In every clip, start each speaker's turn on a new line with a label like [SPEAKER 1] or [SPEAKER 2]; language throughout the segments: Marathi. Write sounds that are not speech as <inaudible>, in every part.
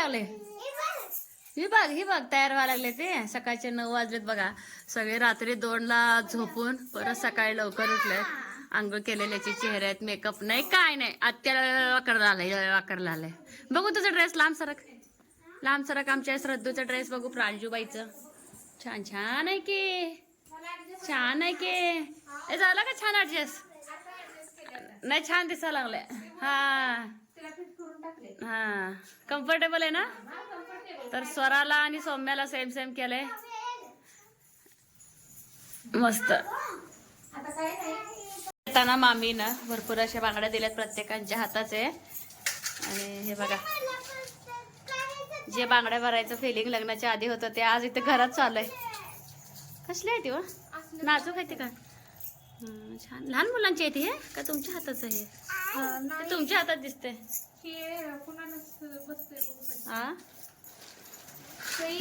[SPEAKER 1] लागले? ही बघ ही बघ तयार व्हायला लागले ते. सकाळचे नऊ वाजलेत बघा. सगळे रात्री दोनला झोपून परत सकाळी लवकर उठले. आंघोळ केलेल्याचे चेहरे आहेत मेकअप नाही काय नाही. आत्याला वाकरला आलंय वाकरला आलाय बघू तुझा ड्रेस लांब सरक. लांब सरक आमच्या श्रद्धूचा ड्रेस बघू प्रांजूबाईचं. छान छान आहे की. छान आहे की. हे झालं का छान ऍडजस्ट नाही छान दिसायला लागलंय. हा. हा कम्फर्टेबल आहे ना? तर स्वराला आणि सौम्याला सेम सेम केलंय. मस्त. येताना मामीनं भरपूर अशा बांगड्या दिल्यात प्रत्येकांच्या हाताचे. आणि हे बघा जे बांगड्या भरायचं फिलिंग लग्नाच्या आधी होतं ते आज इथे घरात चालू आहे कसली आहे ती व नाजूक आहे ती का छान. लहान मुलांची आहे ती हे? का तुमच्या हाताचं हे? तुमच्या हातात दिसते हा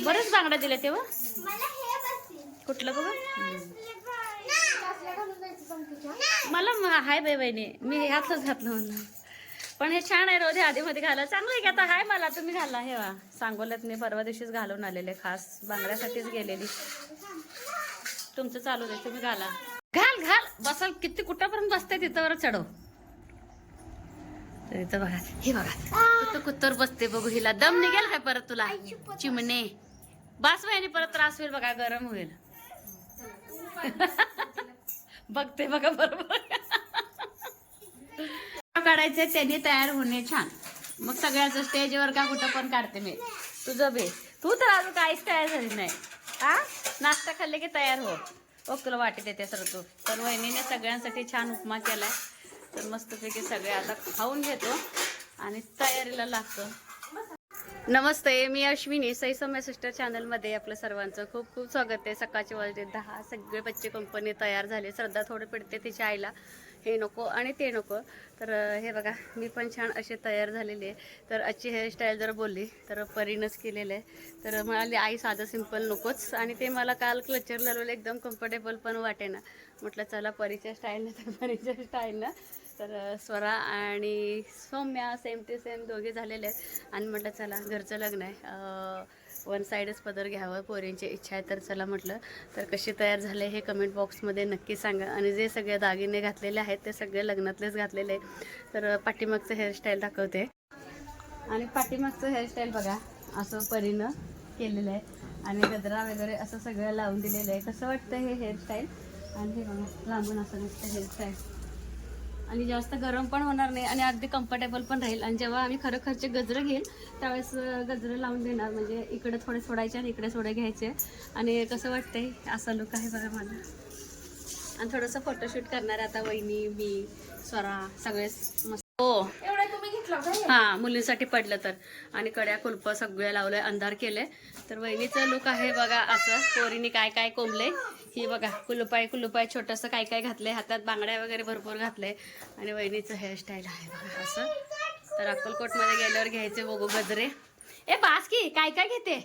[SPEAKER 1] बरेच बांगड्या दिल्या तेव्हा? कुठलं बघ? मला म- हाय बाई बहिणी मी ह्यातलंच घातलं म्हणून. पण हे छान आहे रोजे आधी मध्ये घाला. चांगलं आहे की आता हाय मला तुम्ही घाला. हे वा सांगोल्यात मी परवा दिवशीच घालून आलेले खास बांगड्यासाठीच गेलेली. तुमचं चालू दे तुम्ही घाला. घाल घाल. बसाल किती कुठापर्यंत बसते तिथं वर चढव. तर इथं बघा हे बघा. कुत्तर कुत्तर बसते बघू हिला. दम निघेल काय परत तुला? चिमणे. बास आणि परत त्रास होईल बघा गरम होईल. <laughs> बघते बघा बरोबर. <laughs> काढायचे त्यांनी तयार होणे छान. मग सगळ्याच स्टेजवर का कुठं पण काढते मी. तुझं बे. तू तर अजून काहीच तयार झाली नाही. हा नाश्ता खाल्ले की तयार हो. ओ तुला वाटत येते सर तू. तर वहिनीने सगळ्यांसाठी छान उपमा केलाय. तर मस्तपैकी सगळे आता खाऊन घेतो आणि तयारीला लागतो. नमस्ते मी अश्विनी. सई सौम्य सिस्टर चॅनलमध्ये आपलं सर्वांचं खूप खूप स्वागत आहे. सकाळचे वाजले दहा. सगळे बच्चे कंपनी तयार झाले. श्रद्धा थोडं पडते तिच्या आईला. हे नको आणि ते नको. तर हे बघा मी पण छान असे तयार झालेले आहे. तर आजची हेअरस्टाईल जर बोलली तर परीनच केलेलं आहे. तर म्हणाली आई साधं सिंपल नकोच. आणि ते मला काल क्लचर लावलेलं एकदम कम्फर्टेबल पण वाटेना. म्हटलं चला परीच्या स्टाईलनं तर परीच्या स्टाईलनं तर स्वरा आणि सौम्या सेम टू सेम दोघे झालेले आहेत. आणि म्हटलं चला घरचं लग्न आहे. वन साईडच पदर घ्यावं पोरींची इच्छा आहे तर चला म्हटलं. तर कसे तयार झाले हे कमेंट बॉक्समध्ये नक्की सांगा. आणि जे सगळे दागिने घातलेले आहेत ते सगळे लग्नातलेच घातलेले आहेत. तर पाठीमागचं हेअरस्टाईल दाखवते. आणि पाठीमागचं हेअरस्टाईल बघा असं परीनं केलेलं आहे. आणि गजरा वगैरे असं सगळं लावून दिलेलं आहे. कसं वाटतं हे हेअरस्टाईल आणि हे बघा लांबून असं नसतं हेअरस्टाईल आणि जास्त गरम पण होणार नाही आणि अगदी कम्फर्टेबल पण राहील. आणि जेव्हा आम्ही खरं खरचे गजरं घेईल त्यावेळेस गजरं लावून देणार. म्हणजे इकडे थोडे सोडायचे आणि इकडे थोडे घ्यायचे. आणि कसं वाटतंय? असा लुक आहे बघा मला. आणि थोडंसं फोटोशूट करणार आहे आता वहिनी मी स्वरा सगळेच मस्त. हो. हा मुलींसाठी पडलं तर. आणि कड्या कुलप सगळे लावलंय अंधार केलंय. तर वहिनीचं लुक आहे बघा असं. पोरीने काय काय कोंबले ही बघा कुलुपाय कुलुपाय छोटंसं काय काय घातलंय. हातात बांगड्या वगैरे भरपूर घातलंय. आणि वहिनीचं हेअरस्टाईल आहे बघा असं. तर अक्कलकोटमध्ये गेल्यावर घ्यायचे बघू गजरे. ए बास की काय काय घेते.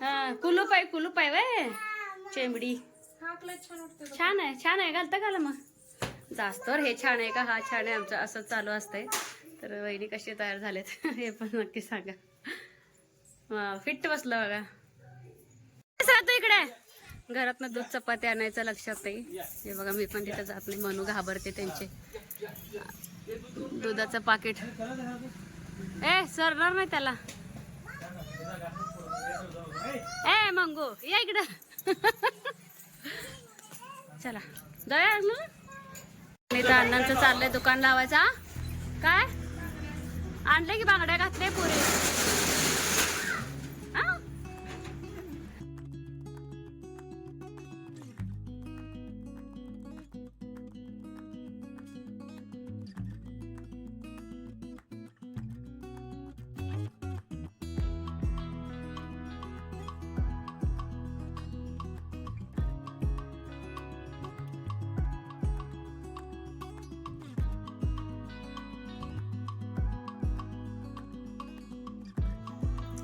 [SPEAKER 1] हा कुलुपाय कुलुपाय वय. चेंबडी.
[SPEAKER 2] छान
[SPEAKER 1] आहे छान आहे. घालता घाला मग? जास्तवर हे छान आहे का? हा छान आहे आमचं. असं चालू असतंय. तर वहिनी कसे तयार झालेत? <laughs> हे पण नक्की सांगा. हा फिट बसलं बघा. राहतो इकडे. घरातनं दूध चपाती आणायचं लक्षात नाही हे बघा मी पण तिथं जात नाही. मनू घाबरते त्यांचे. दुधाचं पाकिट. ए सरणार नाही त्याला. ए मंगू या इकडं. चला. जाऊया ना मी तर अण्णांचं चाललंय दुकान लावायचं काय? आणले की बांगड्या घातले पुरे.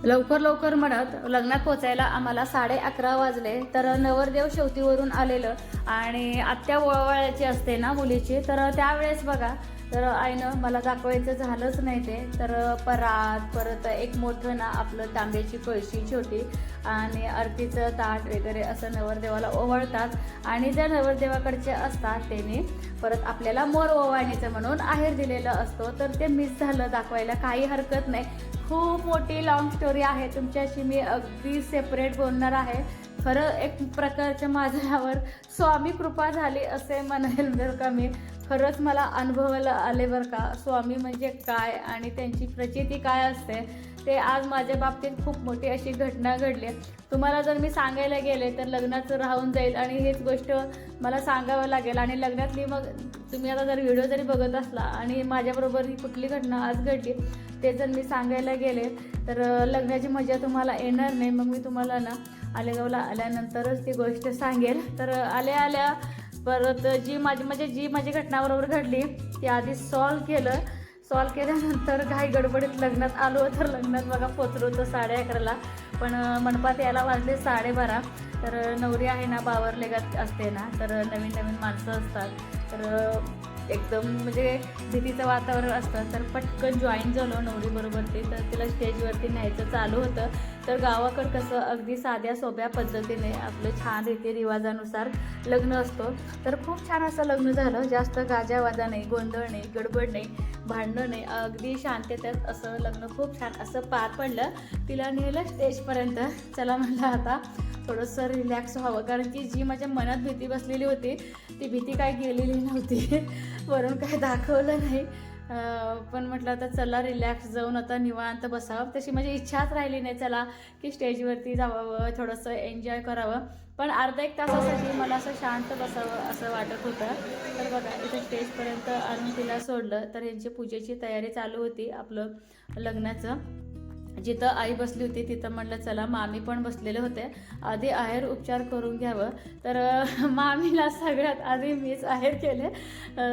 [SPEAKER 1] लवकर लवकर म्हणत लग्नात पोचायला आम्हाला साडे अकरा वाजले. तर नवरदेव शेवतीवरून आलेलं आणि आत्या वळवळ्याची असते ना मुलीची तर त्यावेळेस बघा तर आईनं मला दाखवायचं झालंच नाही ते. तर परात परत एक मोठं ना आपलं तांब्याची कळशी छोटी आणि आरतीचं ताट वगैरे असं नवरदेवाला ओवाळतात. आणि ज्या नवरदेवाकडचे असतात त्याने परत आपल्याला मोर ओवाळणीचं म्हणून आहेर दिलेलं असतो. तर ते मिस झालं दाखवायला काही हरकत नाही. खूप मोठी लॉंग स्टोरी आहे. तुमच्याशी मी अगदी सेपरेट बोलणार आहे. खरं एक प्रकारच्या माझ्यावर स्वामी कृपा झाली असे म्हणेल बरं का मी. खरंच मला अनुभवायला आले बरं का? स्वामी म्हणजे काय आणि त्यांची प्रचिती काय असते? ते आज माझ्या बाबतीत खूप मोठी अशी घटना घडली तुम्हाला जर मी सांगायला गेले तर लग्नाचं राहून जाईल आणि हेच गोष्ट मला सांगावं लागेल. आणि लग्नातली मग तुम्ही आता जर व्हिडिओ जरी बघत असला आणि माझ्याबरोबर ही कुठली घटना आज घडली ते जर मी सांगायला गेले तर लग्नाची मजा तुम्हाला येणार नाही. मग मी तुम्हाला ना आलेगावला आल्यानंतरच ती गोष्ट सांगेल. तर आल्या आल्या परत जी माझी म्हणजे जी माझी घटनाबरोबर घडली ती आधी सॉल्व केलं. सॉल्व केल्यानंतर घाई गडबडीत लग्नात आलो तर लग्नात बघा पोचलो होतो साडे अकराला. पण मंडपात यायला वाजले साडेबारा तर नवरी आहे ना बावरलेगात असते ना. तर नवीन नवीन माणसं असतात. तर एकदम म्हणजे भीतीचं वातावरण असतं. तर पटकन जॉईन झालो नवरीबरोबर ते. तर तिला स्टेजवरती न्यायचं चालू होतं. तर गावाकडं कसं अगदी साध्या सोप्या पद्धतीने आपलं छान रीतिरिवाजानुसार लग्न असतो. तर खूप छान असं लग्न झालं. जास्त गाजावाजा नाही गोंधळ नाही गडबड नाही भांडणं नाही. अगदी शांततेत असं लग्न खूप छान असं पार पडलं. तिला नेलं स्टेजपर्यंत चला म्हणलं आता थोडंसं रिलॅक्स व्हावं. कारण की जी माझ्या मनात भीती बसलेली होती ती भीती काय गेलेली नव्हती. <laughs> वरून काय दाखवलं नाही. पण म्हटलं आता चला रिलॅक्स जाऊन आता निवांत बसावं. तशी माझी इच्छाच राहिली नाही चला की स्टेजवरती जावावं थोडंसं एन्जॉय करावं. पण अर्धा एक तासासाठी मला असं शांत बसावं असं वाटत होतं. तर बघा इथं स्टेजपर्यंत आणून तिला सोडलं तर यांची पूजेची तयारी चालू होती आपलं लग्नाचं. जिथं आई बसली होती तिथं म्हणलं चला मामी पण बसलेले होते. आधी आहेर उपचार करून घ्यावं. तर <laughs> मामीला सगळ्यात आधी मीच आहेर केले.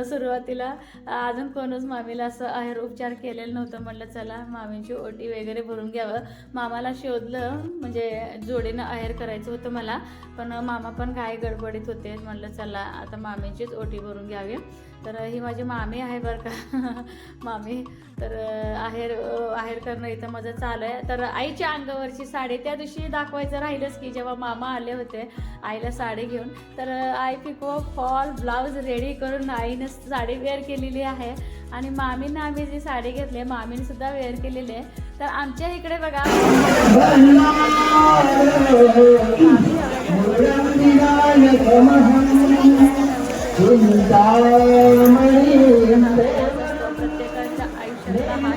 [SPEAKER 1] सुरुवातीला अजून कोणच मामीला असं आहेर उपचार केलेलं नव्हतं. म्हणलं चला मामींची ओटी वगैरे भरून घ्यावं. मामाला शोधलं म्हणजे जोडीनं आहेर करायचं होतं मला. पण मामा पण काय गडबडीत होते. म्हणलं चला आता मामींचीच ओटी भरून घ्यावी. तर ही माझी मामी आहे बरं का. <laughs> मामी तर आहेर आहेर करणं इथं माझं चालू आहे. तर आईच्या अंगावरची साडी त्या दिवशी दाखवायचं राहिलंच की जेव्हा मामा आले होते आईला साडी घेऊन. तर आई पिको फॉल ब्लाऊज रेडी करून आईनं साडी वेअर केलेली आहे. आणि मामीनं आम्ही जी साडी घेतली आहे मामीने सुद्धा वेअर केलेली आहे. तर आमच्या इकडे बघा. प्रत्येकाच्या आयुष्यातला हा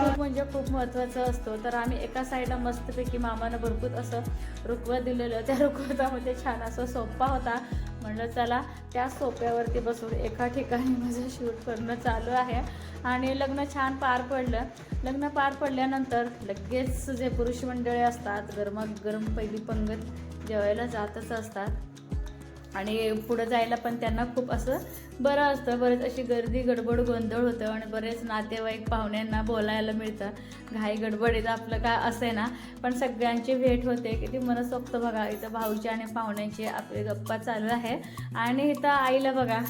[SPEAKER 1] खूप म्हणजे खूप महत्त्वाचा असतो. तर आम्ही एका साईडला मस्तपैकी मामानं भरपूर असं रुखवत दिलेलं त्या रुखवतामध्ये छान असं सोपा होता. म्हणलं चला त्या सोप्यावरती बसून एका ठिकाणी माझं शूट करणं चालू आहे. आणि लग्न छान पार पडलं. लग्न पार पडल्यानंतर लगेच जे पुरुष मंडळी असतात गरमागरम पहिली पंगत जेवायला जातच असतात. आणि पुढं जायला पण त्यांना खूप असं बरं असतं बरेच अशी गर्दी गडबड गोंधळ होतं आणि बरेच नातेवाईक पाहुण्यांना बोलायला मिळतं. घाई गडबडीत आपलं काय असे ना? पण सगळ्यांची भेट होते. किती मनसोक्त बघा इथं भाऊची आणि पाहुण्यांची आपली गप्पा चालू आहे. आणि इथं आईला बघा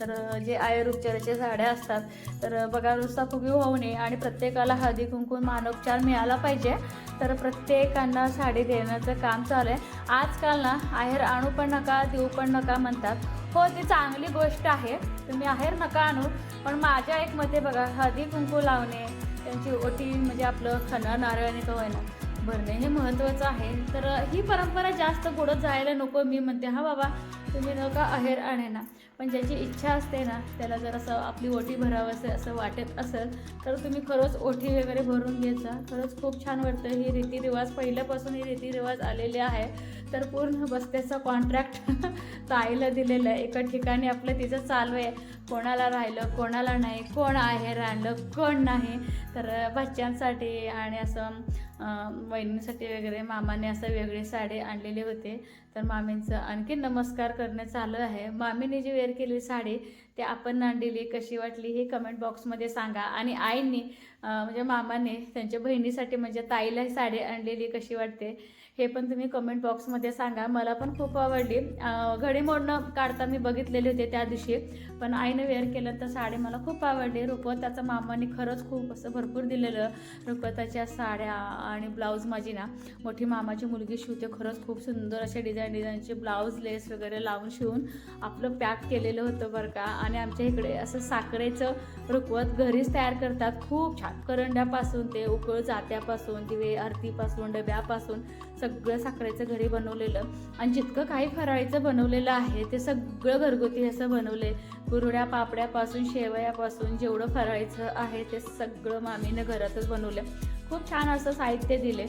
[SPEAKER 1] तर जे आयर उपचाराच्या असतात तर बघा नुसता फुगी होऊ नये आणि प्रत्येकाला हळदी कुंकू मानोपचार मिळाला पाहिजे. तर प्रत्येकांना साडी देण्याचं काम चालू आहे. आजकाल ना आहेर आणू पण नका देऊ पण नका म्हणतात. हो ती चांगली गोष्ट आहे. तुम्ही आहेर नका आणू. पण माझ्या एक मते बघा हळदी कुंकू लावणे त्यांची ओटी म्हणजे आपलं खणं नारळाने आहे ना भरणे हे महत्त्वाचं आहे. तर ही परंपरा जास्त पुढं जायला नको. मी म्हणते हा बाबा तुम्ही नका आहेर आणे ना. पण ज्याची इच्छा असते ना त्याला जर असं आपली ओटी भरावं असं असं वाटत असेल तर तुम्ही खरंच ओटी वगैरे भरून घ्यायचा खरंच खूप छान वाटतं. ही रीतिरिवाज पहिल्यापासून ही रीतिरिवाज आलेले आहे. तर पूर्ण बस्त्याचा कॉन्ट्रॅक्ट <laughs> ताईला दिलेलं आहे. एका ठिकाणी आपलं तिचं चालू आहे. कोणाला राहिलं कोणाला नाही कोण आहे राहिलं कोण नाही. तर बच्चांसाठी आणि असं वहिनीसाठी वगैरे मामाने असं वेगळे साडी आणलेले होते. तर मामींचं आणखी नमस्कार करणं चालू आहे. मामीने जी वेअर केलेली साडी ती आपण आणलेली कशी वाटली हे कमेंट बॉक्समध्ये सांगा. आणि आईंनी म्हणजे मामाने त्यांच्या बहिणीसाठी म्हणजे ताईला साडी आणलेली कशी वाटते हे पण तुम्ही कमेंट बॉक्समध्ये सांगा. मला पण खूप आवडली. अं, काढता मी बघितलेले होते त्या दिवशी. पण आईने वेअर केलं तर साडी मला खूप आवडली. रुपवताच्या मामाने खरंच खूप असं भरपूर दिलेलं. रुपवताच्या साड्या आणि ब्लाऊज माझी ना मोठी मामाची मुलगी शिवते. खरंच खूप सुंदर असे डिझाईन डिझाईनचे ब्लाऊज लेस वगैरे लावून शिवून आपलं पॅक केलेलं होतं बरं का. आणि आमच्या इकडे असं साखरेचं रुकवत घरीच तयार करतात. खूप छान. करंड्यापासून ते उकळ जात्यापासून दिवे आरतीपासून डब्यापासून. सगळं साखरेचं घरी बनवलेलं आणि जितकं काही फराळीचं बनवलेलं आहे ते सगळं घरगुती असं बनवले. कुरड्या पापड्यापासून शेवयापासून जेवढं फराळीचं आहे ते सगळं मामीनं घरातच बनवलं. खूप छान असं साहित्य दिले.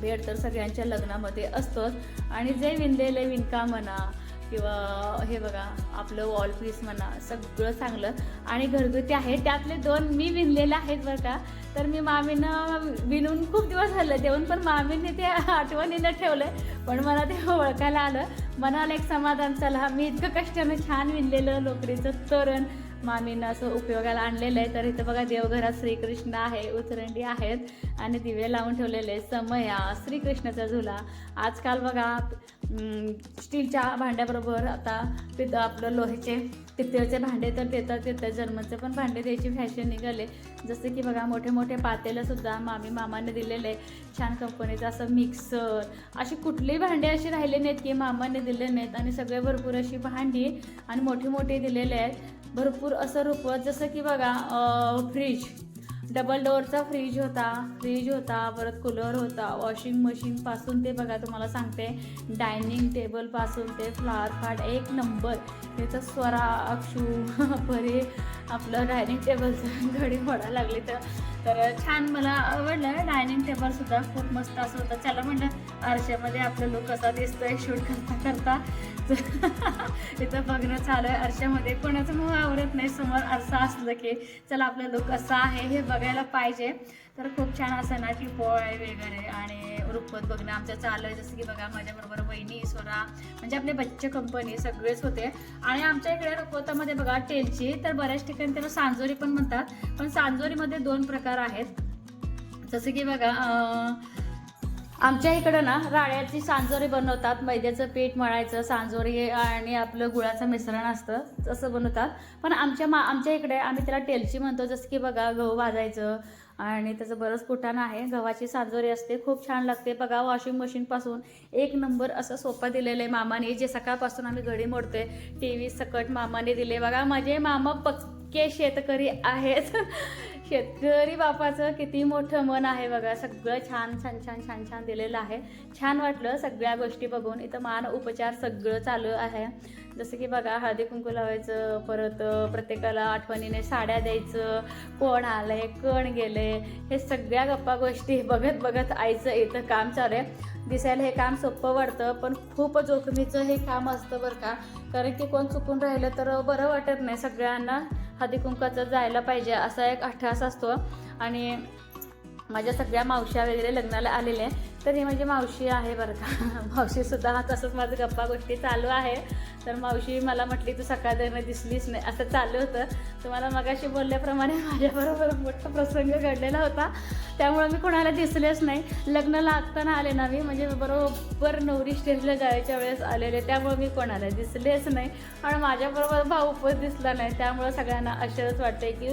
[SPEAKER 1] भेट तर सगळ्यांच्या लग्नामध्ये असतोच. आणि जे विणलेले विणका म्हणा किंवा हे बघा आपलं वॉल पीस म्हणा सगळं चांगलं. आणि घरगुती आहे. त्यातले दोन मी विणलेले आहेत बरं का. तर मी मामीनं विणून खूप दिवस झालं. देऊन पण मामीने ते आठवणीनं ठेवलं पण मला ते ओळखायला आलं. मनाला एक समाधान. चला मी इतकं कष्टानं छान विणलेलं लोकरीचं तोरण. मामीनं असं उपयोगाला आणलेलं आहे. तर इथं बघा देवघरात श्रीकृष्ण आहे उतरंडी आहेत आणि दिवे लावून ठेवलेले समया श्रीकृष्णाचा झुला. आजकाल बघा स्टीलच्या भांड्याबरोबर आता पित आपलं लोहेचे पितळचे भांडे तर देतात देतात. जर्मनचे पण भांडे द्यायची फॅशन निघाले. जसं की बघा मोठे मोठे पातेलंसुद्धा मामी मामाने दिलेले छान कंपनीचं असं मिक्सर अशी कुठलीही भांडी अशी राहिले नाहीत की मामाने दिले नाहीत. आणि सगळे भरपूर अशी भांडी आणि मोठी मोठी दिलेले आहेत. भरपूर असं रुपवत जसं की बघा फ्रीज डबल डोअरचा फ्रीज होता फ्रीज होता परत कूलर होता. वॉशिंग मशीनपासून ते बघा तुम्हाला सांगते. डायनिंग टेबलपासून ते फ्लावर फाट एक नंबर त्याचं स्वरा अक्षू <laughs> परे आपलं डायनिंग टेबलचं <laughs> घडी मोडा लागली तर. तर छान मला आवडलं. डायनिंग टेबलसुद्धा खूप मस्त असं होतं. चला म्हणलं आरशामध्ये आपलं लोक कसा दिसतोय शूट करता करता. <laughs> इथं बघणं चालू आहे आरशामध्ये कोणाचं मुख आवडत नाही. समोर आरसा असलं की चला आपलं लोक कसा आहे. हे बघायला पाहिजे. तर खूप छान असं ना पोळे वगैरे आणि रुपवत बघणं आमचं चालू आहे जसं की बघा माझ्याबरोबर वहिनी स्वरा म्हणजे आपले बच्चे कंपनी सगळेच होते. आणि आमच्या इकडे रुपवतामध्ये बघा टेलची तर बऱ्याच ठिकाणी त्याला सांजोरी पण म्हणतात. पण सांजोरीमध्ये दोन प्रकार आहेत. जसं की बघा आमच्या इकडं ना राळ्याची सांजोरी बनवतात. मैद्याचं पीठ मळायचं सांजोरी आणि आपलं गुळाचं मिश्रण असतं तसं बनवतात. पण आमच्या मा आमच्या इकडे आम्ही त्याला टेलची म्हणतो. जसं की बघा गहू भाजायचं आणि त्याचं बरंच कुठाण आहे. गव्हाची सांजोरी असते. खूप छान लागते. बघा वॉशिंग मशीनपासून एक नंबर असं सोपं दिलेलं आहे मामाने. जे सकाळपासून आम्ही घडी मोडतोय टी व्ही सकट मामाने दिले. बघा माझे मामा पक्के शेतकरी आहेत. <laughs> शेतकरी बापाचं किती मोठं मन आहे बघा. सगळं छान छान छान छान छान दिलेलं आहे. छान वाटलं सगळ्या गोष्टी बघून. इथं मान उपचार सगळं चालू आहे. जसं की बघा हळदी कुंकू लावायचं परत प्रत्येकाला आठवणीने साड्या द्यायचं कोण आलंय कोण गेले हे सगळ्या गप्पा गोष्टी <laughs> बघत बघत आईचं इथं काम चालू आहे दिसायला हे काम सोपं वाटतं पण खूप जोखमीचं हे काम असतं बरं का. कारण की कोण चुकून राहिलं तर बरं वाटत नाही. सगळ्यांना हळदी कुंकाचं जायला पाहिजे असा एक अठ्ठास असतो. आणि माझ्या सगळ्या मावश्या वगैरे लग्नाला आलेल्या आहे तर ही माझी मावशी आहे बरं का. <laughs> मावशीसुद्धा हा तसंच माझं गप्पा गोष्टी चालू आहे. तर मावशी मला म्हटली तू सकाळनं दिसलीच नाही. असं चालू होतं. तुम्हाला मगाशी बोलल्याप्रमाणे <laughs> माझ्याबरोबर मोठा प्रसंग घडलेला होता. त्यामुळे मी कोणाला दिसलेच नाही. लग्न लागताना आले ना मी. म्हणजे बरोबर नवरी स्टेजला जायच्या वेळेस आलेले. त्यामुळे मी कोणाला दिसलेच नाही. आणि माझ्याबरोबर भाऊ पण दिसला नाही. त्यामुळं सगळ्यांना आश्चर्यच वाटते की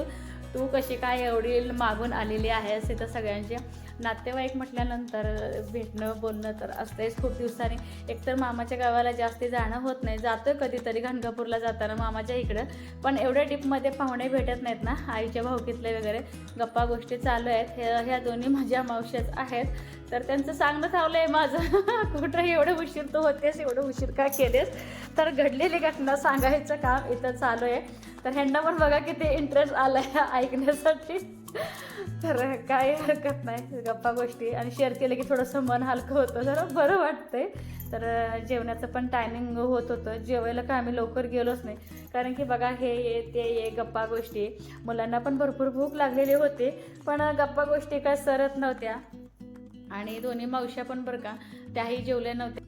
[SPEAKER 1] तू कशी काय एवढी मागून आलेली आहे असे तर सगळ्यांचे नातेवाईक म्हटल्यानंतर भेटणं बोलणं तर असतेच खूप दिवसांनी. एकतर मामाच्या गावाला जास्ती जाणं होत नाही. जातं कधीतरी गाणगापूरला जाताना मामाच्या इकडं. पण एवढ्या टिपमध्ये पाहुणे भेटत नाहीत ना आईच्या भाऊकीतले वगैरे. गप्पा गोष्टी चालू आहेत. हे ह्या दोन्ही माझ्या मावश्याच आहेत. तर त्यांचं सांगणं थांबलं आहे माझं. <laughs> कुठं एवढं उशीर तू होतेस एवढं उशीर का केलेस? तर घडलेली घटना सांगायचं काम इथं चालू आहे. तर ह्यांना पण बघा किती इंटरेस्ट आला आहे ऐकण्यासाठी. तर काही हरकत नाही गप्पा गोष्टी. आणि शेअर केलं की थोडंसं मन हलकं होतं. जरा बरं वाटतंय. तर जेवणाचं पण टायमिंग होत होतं. जेवायला का आम्ही लवकर गेलोच नाही. कारण की बघा हे ये ते ये गप्पा गोष्टी. मुलांना पण भरपूर भूक लागलेली होती. पण गप्पा गोष्टी काय सरत नव्हत्या. आणि दोन्ही मावश्या पण बरं का त्याही जेवल्या नव्हत्या.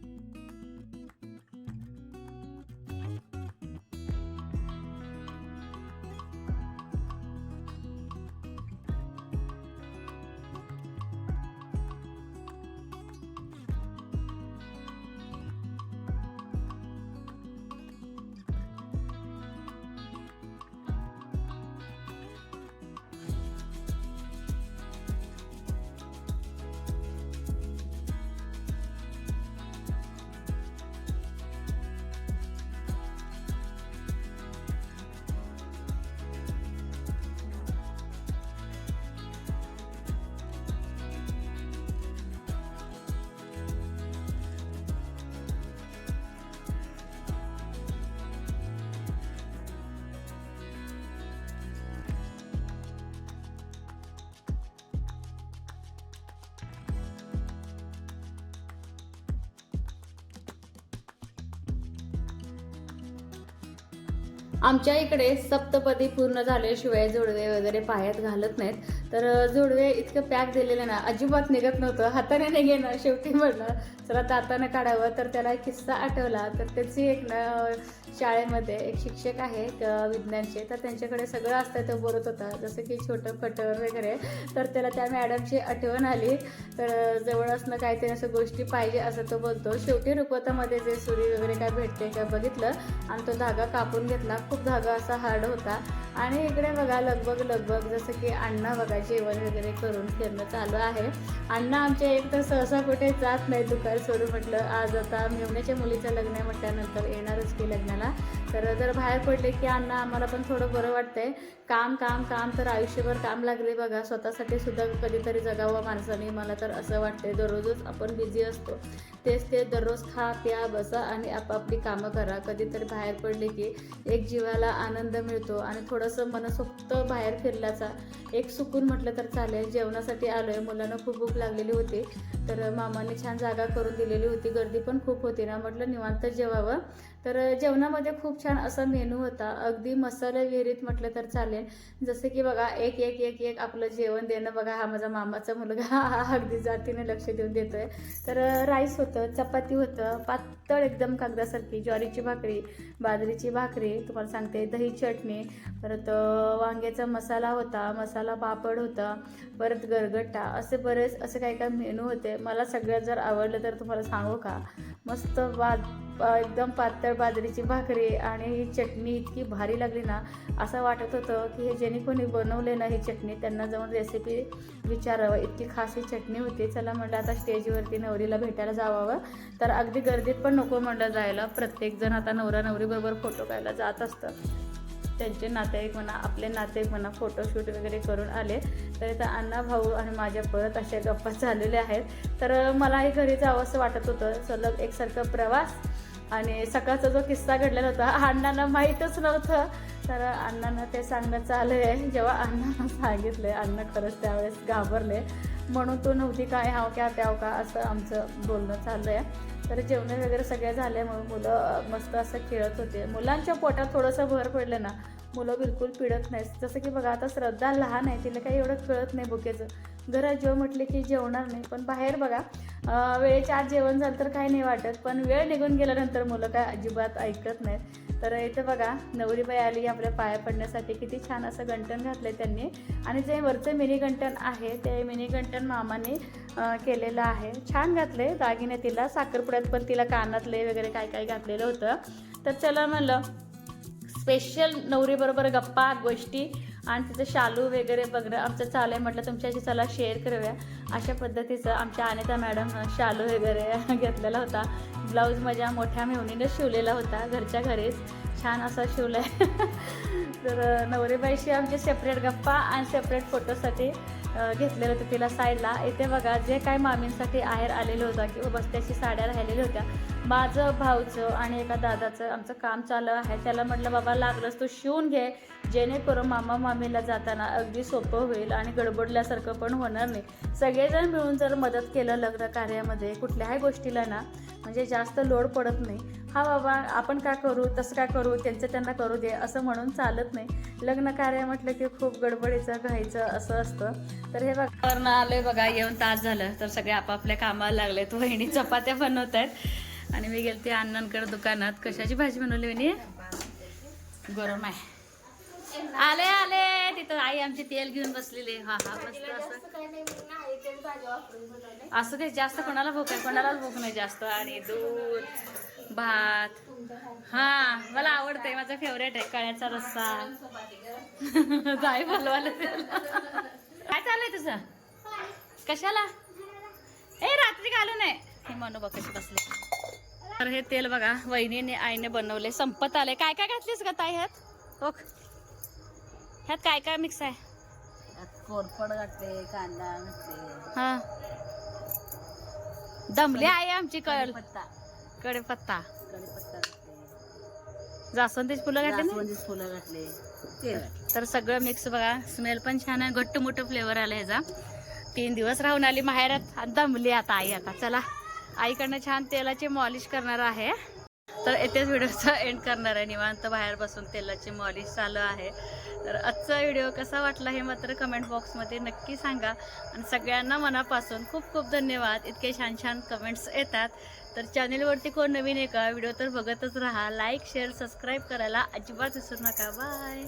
[SPEAKER 1] आमच्या इकडे सप्तपदी पूर्ण झाल्याशिवाय जोडवे वगैरे पायात घालत नाहीत. तर जोडवे इतकं पॅक दिलेलं ना अजिबात निघत नव्हतं. हाताने नाही घेणं शेवटी म्हटलं चला दातानं काढावं. तर त्याला एक किस्सा आठवला. तर त्याची एक ना शाळेमध्ये एक शिक्षक आहेत विज्ञानचे. तर त्यांच्याकडे सगळं असतं तो बोलत होता. जसं की छोटं कटर वगैरे. तर त्याला त्या मॅडमची आठवण आली. तर जवळ असणं काहीतरी असं गोष्टी पाहिजे असं तो बोलतो. शेवटी रुपवतामध्ये जे सुरी वगैरे काय भेटते काय बघितलं. आणि तो धागा कापून घेतला. खूप धागा असा हार्ड होता. आणि इकडे बघा लगबग लगबग जसं की अण्णा बघा जेवण वगैरे करून फिरणं चालू आहे. अण्णा आमच्या एक तर सहसा कुठे जात नाही दुकान सोडून म्हटलं आज आता मेवण्याच्या मुलीचं लग्न आहे म्हटल्यानंतर येणारच की लग्नाला. तर जर बाहेर पडले की अण्णा आम्हाला पण थोडं बरं वाटतंय. काम काम काम तर आयुष्यभर काम लागले बघा. स्वतःसाठी सुद्धा कधीतरी जगावं माणसाने. मला तर असं वाटतंय. दररोजच आपण बिझी असतो. तेच ते दररोज खा प्या बसा आणि आपापली कामं करा. कधीतरी बाहेर पडले की एक जीवाला आनंद मिळतो आणि थोडंसं मनसोक्त बाहेर फिरल्याचा एक सुकून म्हटलं तर चालेल. जेवणासाठी आलो आहे मुलांना खूप भूक लागलेली होती. तर मामाने छान जागा करून दिलेली होती. गर्दी पण खूप होती ना म्हटलं. निवांत जेवावं. तर जेवणामध्ये खूप छान असा मेनू होता. अगदी मसाला विहिरीत म्हटलं तर चालेल. जसं की बघा एक एक एक एक आपलं जेवण देणं. बघा हा माझा मामाचा मुलगा हा <laughs> अगदी जातीने लक्ष देऊन देतोय. तर राईस होतं. चपाती होतं पातळ एकदम कागदासारखी ज्वारीची भाकरी बाजरीची भाकरी तुम्हाला सांगते दही चटणी परत वांग्याचा मसाला होता मसाला पापड होता परत गरगट्टा असे बरेच असे काही काही मेनू होते. मला सगळ्यात जर आवडलं तर तुम्हाला सांगू का? मस्त वाद एकदम पातळ बाजरीची भाकरी आणि ही चटणी इतकी भारी लागली ना असं वाटत होतं की हे ज्यांनी कोणी बनवले ना ही चटणी त्यांना जाऊन रेसिपी विचारावं. इतकी खास ही चटणी होती. चला म्हटलं आता स्टेजवरती नवरीला भेटायला जावावं. तर अगदी गर्दीत पण नको म्हटलं जायला. प्रत्येकजण आता नवरा नवरीबरोबर फोटो काढायला जात असतं. त्यांचे नातेवाईक म्हणा आपले नातेवाईक म्हणा फोटोशूट वगैरे करून आले. तर इथं अण्णा भाऊ आणि माझ्या परत अशा गप्पा <laughs> झालेल्या आहेत. तर मलाही घरी जावं असं वाटत होतं. सलग एकसारखं प्रवास आणि सकाळचा जो किस्सा घडलेला होता अण्णांना माहीतच नव्हतं. तर अण्णांना ते सांगणं चालू आहे जेव्हा अण्णांना सांगितलं अण्णा खरंच त्यावेळेस घाबरले. म्हणून तो नव्हती काय हाव क्या त्याव का असं आमचं बोलणं चाललं आहे तर जेवण वगैरे सगळे झाल्यामुळे मुलं मस्त असं खेळत होते. मुलांच्या पोटात थोडंसं भर पडलं ना मुलं बिलकुल पिडत नाहीत. जसं की बघा आता श्रद्धा लहान आहे तिला काही एवढं कळत नाही भुकेचं घरात जेव म्हटले की जेवणार नाही पण बाहेर बघा वेळेच्या आत जेवण झालं तर काही नाही वाटत. पण वेळ निघून गेल्यानंतर मुलं काय अजिबात ऐकत नाहीत. तर इथे बघा नवरीबाई आली आपल्या पाया पडण्यासाठी किती छान असं गंटन घातलंय त्यांनी. आणि जे वरचं मिनी गंटन आहे ते मिनीगंटन मामाने केलेलं आहे. छान घातले दागिने तिला साखरपुड्यात पण तिला कानातले वगैरे काय काय घातलेलं होतं. तर चला म्हणलं स्पेशल नवरीबरोबर गप्पा गोष्टी. आणि तिचं शालू वगैरे बघणं आमचं चालू आहे. म्हटलं तुमच्याशी चला शेअर करूया. अशा पद्धतीचं आमच्या अनिता मॅडम शालू वगैरे <laughs> घेतलेला होता. ब्लाऊज माझ्या मोठ्या मेहुणीने शिवलेला होता घरच्या घरीच. छान असा शिवला आहे <laughs> तर नवरीबाईशी आमचे सेपरेट गप्पा आणि सेपरेट फोटोसाठी घेतलेलं होतं तिला साईडला इथे बघा जे काय मामींसाठी आहेर आलेलं होतं किंवा बस्त्याची साड्या राहिलेल्या होत्या माझं भाऊचं आणि एका दादाचं आमचं काम चालू आहे. त्याला म्हटलं बाबा लागलंच तू शिवून घे. जेणेकरून मामा मामीला जाताना अगदी सोपं होईल आणि गडबडल्यासारखं पण होणार नाही. सगळेजण मिळून जर मदत केलं लग्न कार्यामध्ये कुठल्याही गोष्टीला ना म्हणजे जास्त लोड पडत नाही. हा बाबा आपण का करू? तसं का करू? त्यांचं त्यांना करू दे असं म्हणून चालत नाही. लग्न कार्य म्हटलं की खूप गडबडीचं घ्यायचं असं असतं. तर हे बघा आलं बघा येऊन तास झालं. तर सगळे आपापल्या कामाला लागलेत. वहिनी चपात्या बनवत आहेत आणि मी गेलते अण्णांकडे दुकानात. कशाची भाजी बनवली मी गरम आहे. आले आले. तिथं आई आमची तेल घेऊन बसलेली. हा हा मस्त असं. असं काही जास्त कोणाला भूक आहे कोणालाच भूक नाही जास्त. आणि दूध भात. हा मला आवडतंय. माझा फेवरेट आहे. कळ्याचा रस्सा. जाई बोलवायला काय चाललंय तुझं? कशाला? ए रात्री घालू नये. हे मनोबा कशी बसले. तर हे तेल बघा वहिनीने आईने बनवले. संपत आले. काय काय घातलीस का ताई ह्यात? ओक. ह्यात काय काय मिक्स आहे?
[SPEAKER 2] कोरफड घातले कांदा घातले.
[SPEAKER 1] हा. दमली आहे आमची कळ
[SPEAKER 2] पत्ता
[SPEAKER 1] कडेपत्ता
[SPEAKER 2] कढीपत्ता
[SPEAKER 1] जास्वंदीची फुलं घातली ना
[SPEAKER 2] फुलं घातले. तेल
[SPEAKER 1] तर सगळं मिक्स बघा. स्मेल पण छान आहे. घट्ट मोठं फ्लेवर आलं ह्याचा. तीन दिवस राहून आली माहेरात. आणि दमली आता आई आता. चला. आईकडनं छान तेलाची मॉलिश करणार आहे. तर येथेच व्हिडिओचा एंड करणार आहे. निवांत बाहेर बसून तेलाची मॉलिश चालू आहे. तर आजचा व्हिडिओ कसा वाटला हे मात्र कमेंट बॉक्समध्ये नक्की सांगा. आणि सगळ्यांना मनापासून खूप खूप धन्यवाद. इतके छान छान कमेंट्स येतात. तर चॅनेलवरती कोण नवीन आहे का? व्हिडिओ तर बघतच राहा. लाईक शेअर सबस्क्राईब करायला अजिबात विसरू नका. बाय